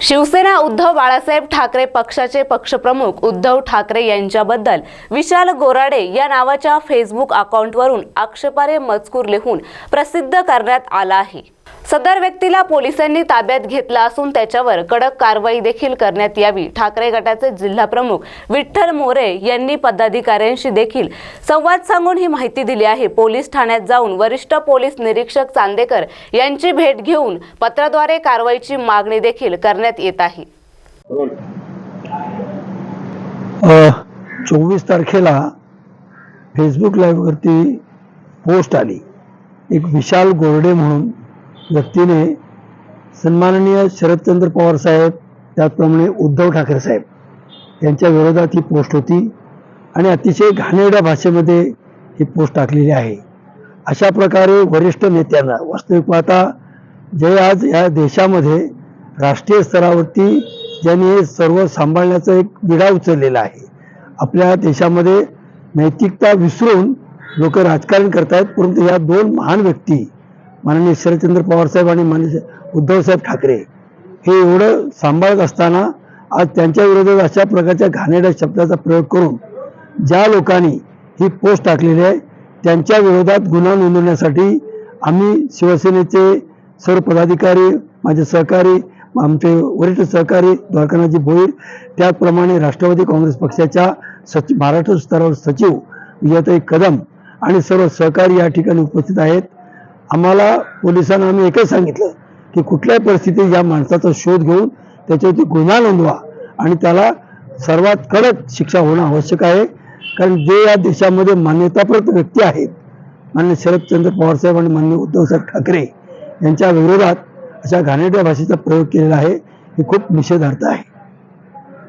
शिवसेना उद्धव बाळासाहेब ठाकरे पक्षाचे पक्षप्रमुख उद्धव ठाकरे यांच्याबद्दल विशाल गोराडे या नावाच्या फेसबुक अकाउंटवरून आक्षेपारे मजकूर लिहून प्रसिद्ध करण्यात आला आहे. सदर व्यक्तीला पोलिसांनी ताब्यात घेतला असून त्याच्यावर कडक कारवाई देखील करण्यात यावी. ठाकरे गटाचे जिल्हा प्रमुख विठ्ठल मोरे यांनी पदाधिकाऱ्यांशी देखील संवाद सांगून ही माहिती दिली आहे. पोलीस ठाण्यात जाऊन वरिष्ठ पोलीस निरीक्षक चांदेकर यांची भेट घेऊन पत्राद्वारे कारवाईची मागणी देखील करण्यात येत आहे. चोवीस तारखेला फेसबुक लाईव्हवरती पोस्ट आली. एक विशाल गोरडे म्हणून व्यक्तीने सन्माननीय शरदचंद्र पवार साहेब त्याचप्रमाणे उद्धव ठाकरे साहेब यांच्या विरोधात ही पोस्ट होती आणि अतिशय घाणेरड्या भाषेमध्ये ही पोस्ट टाकलेली आहे. अशा प्रकारे वरिष्ठ नेत्यांना वास्तविक पाहता जे आज या देशामध्ये राष्ट्रीय स्तरावरती ज्यांनी हे सर्व सांभाळण्याचा एक विडा उचललेला आहे. आपल्या देशामध्ये नैतिकता विसरून लोक राजकारण करतायत परंतु या दोन महान व्यक्ती माननीय शरदचंद्र पवार साहेब आणि माननीय उद्धवसाहेब ठाकरे हे एवढं सांभाळत असताना आज त्यांच्या विरोधात अशा प्रकारच्या घाणेड्या शब्दाचा प्रयोग करून ज्या लोकांनी ही पोस्ट टाकलेली आहे त्यांच्या विरोधात गुन्हा नोंदवण्यासाठी आम्ही शिवसेनेचे सर्व पदाधिकारी माझे सहकारी आमचे वरिष्ठ सहकारी द्वारकानाथजी भोईर त्याचप्रमाणे राष्ट्रवादी काँग्रेस पक्षाच्या सचिव महाराष्ट्र स्तरावर सचिव विजयताई कदम आणि सर्व सहकारी या ठिकाणी उपस्थित आहेत. आम्हाला पोलिसांना आम्ही एकच सांगितलं की कुठल्याही परिस्थितीत या माणसाचा शोध घेऊन त्याच्यावरती गुन्हा नोंदवा आणि त्याला सर्वात कडक शिक्षा होणं आवश्यक आहे. कारण जे या देशामध्ये मान्यताप्रत व्यक्ती आहेत मान्य शरदचंद्र पवारसाहेब आणि मान्य उद्धवसाहेब ठाकरे यांच्या विरोधात अशा घाणेरड्या भाषेचा प्रयोग केलेला आहे. हे खूप निषेधार्थ आहे.